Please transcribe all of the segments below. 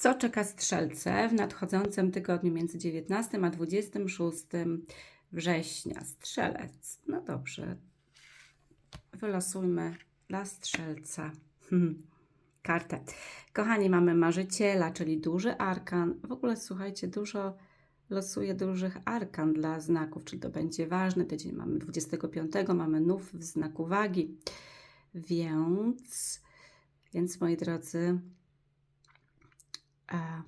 Co czeka strzelce w nadchodzącym tygodniu między 19 a 26 września? Strzelec. No dobrze. Wylosujmy dla strzelca hmm, kartę. Kochani, mamy marzyciela, czyli duży arkan. W ogóle słuchajcie, dużo losuje dużych arkan dla znaków, czyli to będzie ważny tydzień. Mamy 25, mamy nów w znaku wagi. Więc, więc moi drodzy,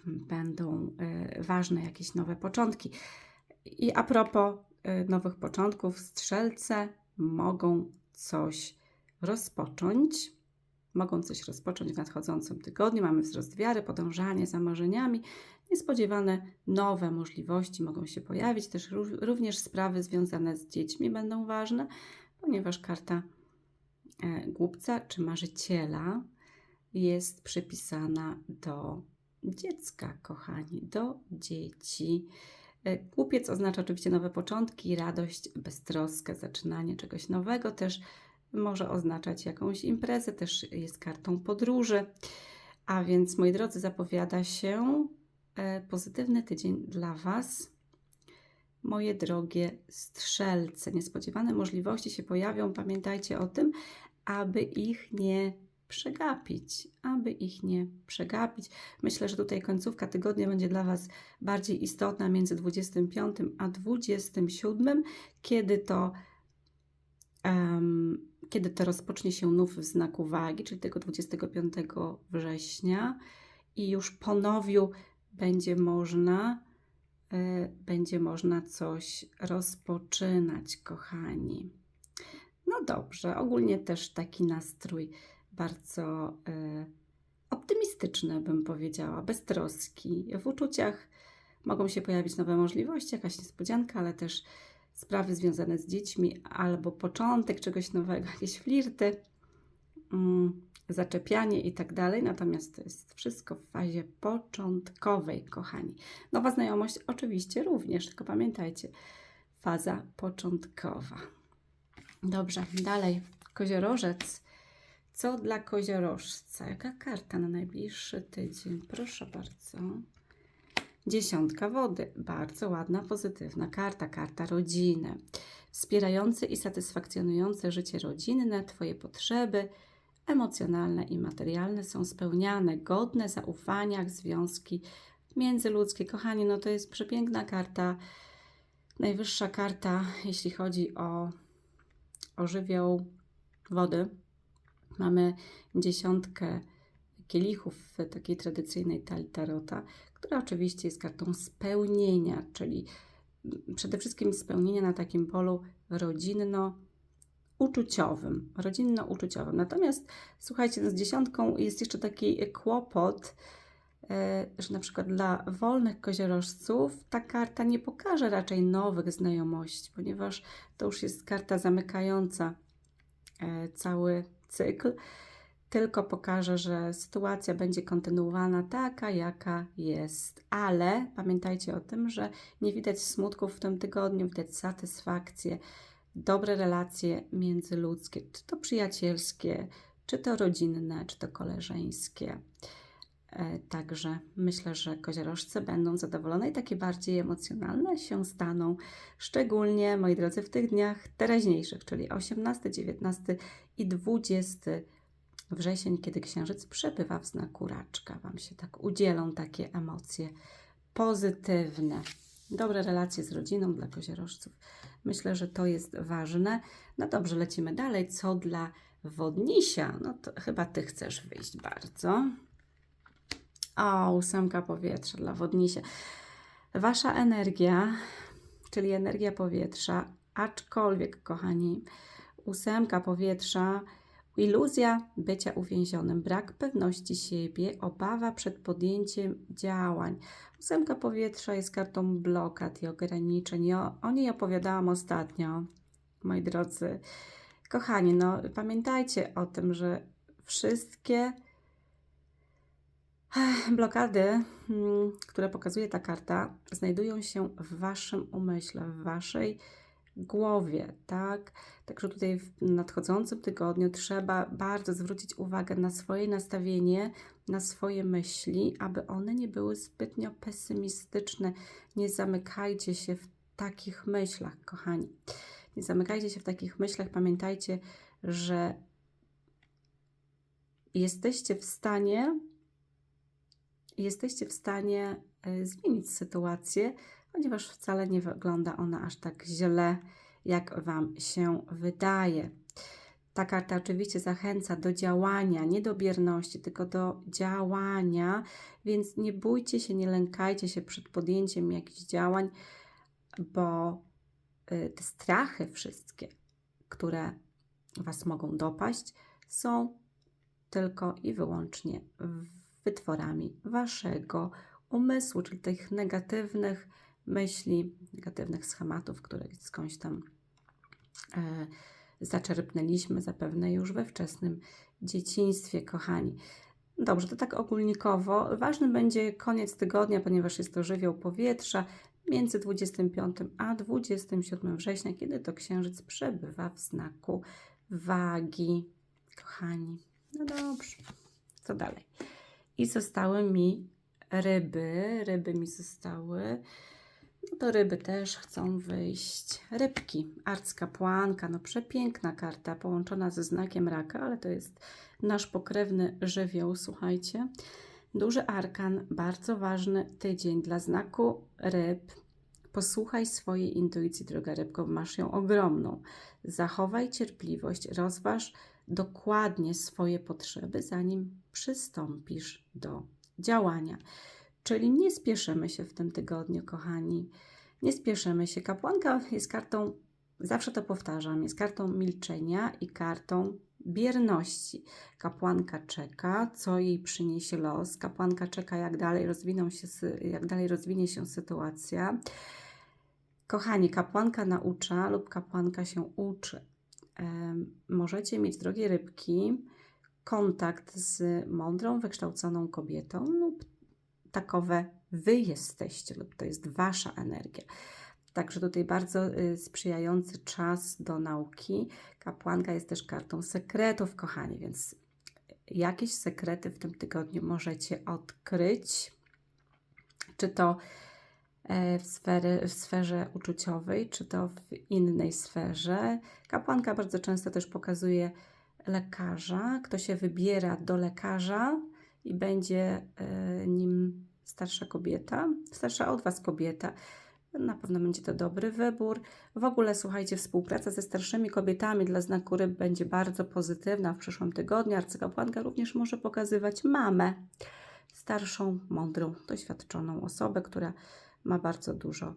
będą e, ważne jakieś nowe początki. I a propos e, nowych początków, strzelce mogą coś rozpocząć. Mogą coś rozpocząć w nadchodzącym tygodniu. Mamy wzrost wiary, podążanie za marzeniami. Niespodziewane nowe możliwości mogą się pojawić. Też ró- również sprawy związane z dziećmi będą ważne, ponieważ karta e, głupca czy marzyciela jest przypisana do dziecka, kochani, do dzieci. E, Głupiec oznacza oczywiście nowe początki, radość, beztroskę, zaczynanie czegoś nowego. Też może oznaczać jakąś imprezę, też jest kartą podróży. A więc, moi drodzy, zapowiada się e, pozytywny tydzień dla Was. Moje drogie strzelce, niespodziewane możliwości się pojawią. Pamiętajcie o tym, aby ich nie przegapić, aby ich nie przegapić. Myślę, że tutaj końcówka tygodnia będzie dla Was bardziej istotna między 25 a 27, kiedy to em, kiedy to rozpocznie się nów w znaku wagi, czyli tego 25 września i już po nowiu będzie można e, będzie można coś rozpoczynać, kochani. No dobrze, ogólnie też taki nastrój bardzo e, optymistyczny, bym powiedziała, beztroski. W uczuciach mogą się pojawić nowe możliwości, jakaś niespodzianka, ale też sprawy związane z dziećmi, albo początek czegoś nowego, jakieś flirty, mm, zaczepianie i tak dalej. Natomiast to jest wszystko w fazie początkowej, kochani. Nowa znajomość oczywiście również, tylko pamiętajcie, faza początkowa. Dobrze, dalej. Koziorożec. Co dla koziorożca? Jaka karta na najbliższy tydzień? Proszę bardzo. Dziesiątka wody. Bardzo ładna, pozytywna karta. Karta rodziny. Wspierający i satysfakcjonujące życie rodzinne, Twoje potrzeby emocjonalne i materialne są spełniane. Godne zaufania, związki międzyludzkie. Kochani, no to jest przepiękna karta. Najwyższa karta, jeśli chodzi o, o żywioł wody. Mamy dziesiątkę kielichów w takiej tradycyjnej talii tarota, która oczywiście jest kartą spełnienia, czyli przede wszystkim spełnienia na takim polu rodzinno-uczuciowym. Rodzinno-uczuciowym. Natomiast słuchajcie, no z dziesiątką jest jeszcze taki kłopot, e, że na przykład dla wolnych koziorożców ta karta nie pokaże raczej nowych znajomości, ponieważ to już jest karta zamykająca e, cały cykl tylko pokaże, że sytuacja będzie kontynuowana taka, jaka jest. Ale pamiętajcie o tym, że nie widać smutków w tym tygodniu, widać satysfakcję, dobre relacje międzyludzkie, czy to przyjacielskie, czy to rodzinne, czy to koleżeńskie. E, Także myślę, że koziorożce będą zadowolone i takie bardziej emocjonalne się staną, szczególnie, moi drodzy, w tych dniach teraźniejszych, czyli 18, 19 i 20 wrzesień, kiedy księżyc przebywa w znaku raczka. Wam się tak udzielą takie emocje pozytywne. Dobre relacje z rodziną dla koziorożców. Myślę, że to jest ważne. No dobrze, lecimy dalej. Co dla wodnisia? No to chyba ty chcesz wyjść bardzo. O, ósemka powietrza dla wodnisia. Wasza energia, czyli energia powietrza, aczkolwiek, kochani, ósemka powietrza Iluzja bycia uwięzionym, brak pewności siebie, obawa przed podjęciem działań. Ósemka powietrza jest kartą blokad i ograniczeń. I o, o niej opowiadałam ostatnio, moi drodzy. Kochani, no pamiętajcie o tym, że wszystkie blokady, mm, które pokazuje ta karta, znajdują się w waszym umyśle, w waszej głowie, tak? Także tutaj w nadchodzącym tygodniu trzeba bardzo zwrócić uwagę na swoje nastawienie, na swoje myśli, aby one nie były zbytnio pesymistyczne. Nie zamykajcie się w takich myślach, kochani. Nie zamykajcie się w takich myślach. Pamiętajcie, że jesteście w stanie jesteście w stanie y, zmienić sytuację, ponieważ wcale nie wygląda ona aż tak źle, jak Wam się wydaje. Ta karta oczywiście zachęca do działania, nie do bierności, tylko do działania, więc nie bójcie się, nie lękajcie się przed podjęciem jakichś działań, bo y, te strachy wszystkie, które Was mogą dopaść, są tylko i wyłącznie wytworami Waszego umysłu, czyli tych negatywnych myśli, negatywnych schematów, które skądś tam e, zaczerpnęliśmy zapewne już we wczesnym dzieciństwie, kochani. Dobrze, to tak ogólnikowo. Ważny będzie koniec tygodnia, ponieważ jest to żywioł powietrza między 25 a 27 września, kiedy to księżyc przebywa w znaku wagi. Kochani, no dobrze, co dalej? I zostały mi ryby, ryby mi zostały. No to ryby też chcą wyjść. Rybki, arckapłanka, no przepiękna karta, połączona ze znakiem raka, ale to jest nasz pokrewny żywioł, słuchajcie. Duży arkan, bardzo ważny tydzień dla znaku ryb. Posłuchaj swojej intuicji, droga rybko, masz ją ogromną. Zachowaj cierpliwość, rozważ dokładnie swoje potrzeby, zanim przystąpisz do działania. Czyli nie spieszymy się w tym tygodniu, kochani. Nie spieszymy się. Kapłanka jest kartą, zawsze to powtarzam, jest kartą milczenia i kartą bierności. Kapłanka czeka, co jej przyniesie los. Kapłanka czeka, jak dalej, rozwiną się, jak dalej rozwinie się sytuacja. Kochani, kapłanka naucza lub kapłanka się uczy. Możecie mieć, drogie rybki, kontakt z mądrą, wykształconą kobietą lub takowe wy jesteście, lub to jest wasza energia. Także tutaj bardzo y, sprzyjający czas do nauki. Kapłanka jest też kartą sekretów, kochani, więc jakieś sekrety w tym tygodniu możecie odkryć. Czy to e, w, sfery, w sferze uczuciowej, czy to w innej sferze. Kapłanka bardzo często też pokazuje lekarza, kto się wybiera do lekarza i będzie e, nim starsza kobieta, starsza od Was kobieta. Na pewno będzie to dobry wybór. W ogóle słuchajcie, współpraca ze starszymi kobietami dla znaku ryb będzie bardzo pozytywna w przyszłym tygodniu. Arcykapłanka również może pokazywać mamę, starszą, mądrą, doświadczoną osobę, która ma bardzo dużo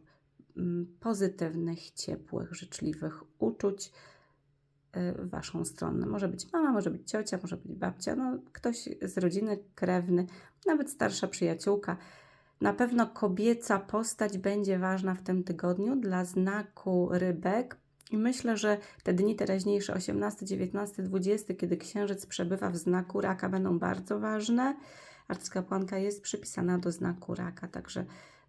mm, pozytywnych, ciepłych, życzliwych uczuć w Waszą stronę. Może być mama, może być ciocia, może być babcia, no ktoś z rodziny, krewny, nawet starsza przyjaciółka. Na pewno kobieca postać będzie ważna w tym tygodniu dla znaku rybek. I myślę, że te dni teraźniejsze, 18, 19, 20, kiedy księżyc przebywa w znaku raka, będą bardzo ważne. Arcykapłanka jest przypisana do znaku raka, także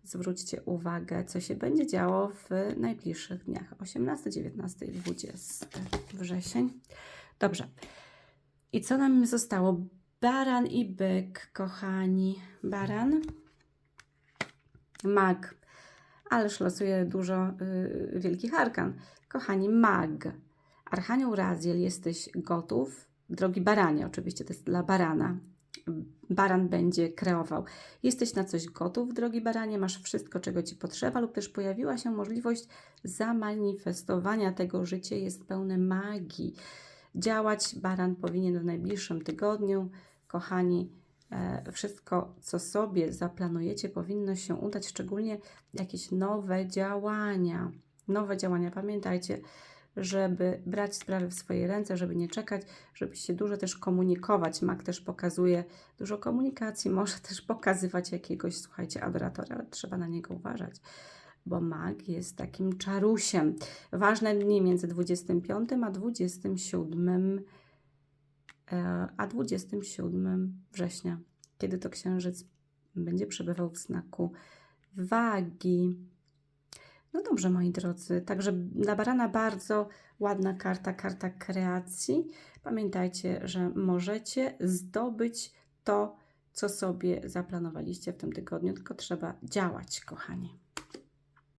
zwróćcie uwagę, co się będzie działo w najbliższych dniach 18, 19 i 20 wrzesień. Dobrze. I co nam zostało? Baran i byk, kochani. Baran, mag, ależ losuje dużo y, wielkich arkan. Kochani, mag. Archanioł Raziel, jesteś gotów? Drogi baranie, oczywiście to jest dla barana baran będzie kreował. Jesteś na coś gotów, drogi baranie, masz wszystko, czego ci potrzeba, lub też pojawiła się możliwość zamanifestowania tego. Życie jest pełne magii. Działać baran powinien w najbliższym tygodniu. Kochani, e, wszystko, co sobie zaplanujecie, powinno się udać, szczególnie jakieś nowe działania. Nowe działania. Pamiętajcie, żeby brać sprawy w swoje ręce, żeby nie czekać, żeby się dużo też komunikować. Mak też pokazuje dużo komunikacji, może też pokazywać jakiegoś, słuchajcie, adoratora, ale trzeba na niego uważać, bo mag jest takim czarusiem. Ważne dni między 25 a 27 e, a 27 września, kiedy to księżyc będzie przebywał w znaku wagi. No dobrze, moi drodzy. Także dla barana bardzo ładna karta, karta kreacji. Pamiętajcie, że możecie zdobyć to, co sobie zaplanowaliście w tym tygodniu, tylko trzeba działać, kochani.